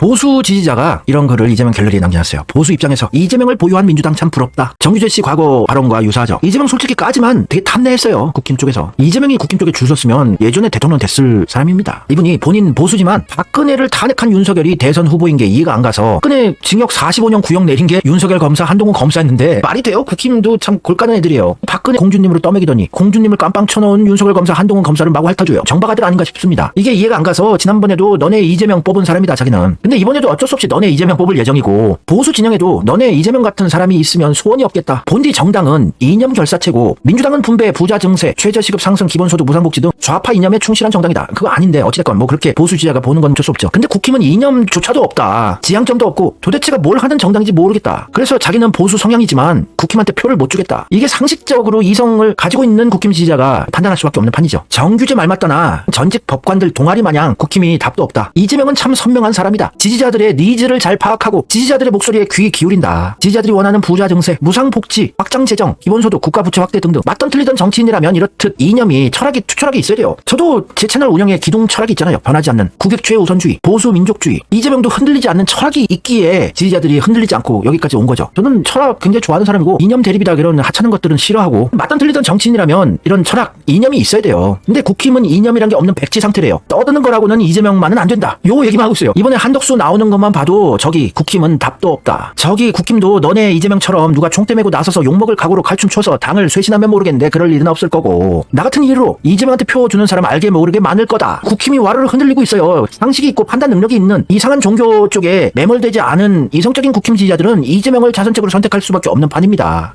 보수 지지자가 이런 글을 이재명 갤러리에 남겨놨어요. 보수 입장에서 이재명을 보유한 민주당 참 부럽다. 정규재 씨 과거 발언과 유사하죠. 이재명 솔직히 까지만 되게 탐내했어요. 국힘 쪽에서. 이재명이 국힘 쪽에 줄 섰으면 예전에 대통령 됐을 사람입니다. 이분이 본인 보수지만 박근혜를 탄핵한 윤석열이 대선 후보인 게 이해가 안 가서 박근혜 징역 45년 구형 내린 게 윤석열 검사 한동훈 검사였는데 말이 돼요? 국힘도 참 골가는 애들이에요. 박근혜 공주님으로 떠먹이더니 공주님을 깜빵 쳐놓은 윤석열 검사 한동훈 검사를 마구 핥아줘요. 정박아들 아닌가 싶습니다. 이게 이해가 안 가서 지난번에도 너네 이재명 뽑은 사람이다 자기는. 근데 이번에도 어쩔 수 없이 너네 이재명 뽑을 예정이고 보수 진영에도 너네 이재명 같은 사람이 있으면 소원이 없겠다. 본디 정당은 이념 결사체고 민주당은 분배, 부자 증세, 최저시급 상승, 기본소득, 무상복지 등 좌파 이념에 충실한 정당이다. 그거 아닌데 어찌됐건 뭐 그렇게 보수 지지자가 보는 건 어쩔 수 없죠. 근데 국힘은 이념조차도 없다. 지향점도 없고 도대체가 뭘 하는 정당인지 모르겠다. 그래서 자기는 보수 성향이지만 국힘한테 표를 못 주겠다. 이게 상식적으로 이성을 가지고 있는 국힘 지지자가 판단할 수밖에 없는 판이죠. 정규제 말 맞다나 전직 법관들 동아리 마냥 국힘이 답도 없다. 이재명은 참 선명한 사람이다. 지지자들의 니즈를 잘 파악하고 지지자들의 목소리에 귀 기울인다. 지지자들이 원하는 부자 증세, 무상 복지, 확장 재정, 기본소득, 국가 부채 확대 등등 맞던 틀리던 정치인이라면 이렇듯 이념이 철학이 투철하게 있어야 돼요. 저도 제 채널 운영에 기둥 철학이 있잖아요. 변하지 않는 국익 최우선주의, 보수 민족주의. 이재명도 흔들리지 않는 철학이 있기에 지지자들이 흔들리지 않고 여기까지 온 거죠. 저는 철학 굉장히 좋아하는 사람이고 이념 대립이다 이런 하찮은 것들은 싫어하고 맞던 틀리던 정치인이라면 이런 철학, 이념이 있어야 돼요. 근데 국힘은 이념이란 게 없는 백지 상태래요. 떠드는 거라고는 이재명만은 안 된다. 요 얘기만 하고 있어요. 이번에 한덕수 나오는 것만 봐도 저기 국힘은 답도 없다. 저기 국힘도 너네 이재명처럼 누가 총대 메고 나서서 욕먹을 각오로 칼춤 춰서 당을 쇄신하면 모르겠는데 그럴 일은 없을 거고 나 같은 이유로 이재명한테 표 주는 사람 알게 모르게 많을 거다. 국힘이 와르르 흔들리고 있어요. 상식이 있고 판단 능력이 있는 이상한 종교 쪽에 매몰되지 않은 이성적인 국힘 지지자들은 이재명을 자선책으로 선택할 수밖에 없는 판입니다.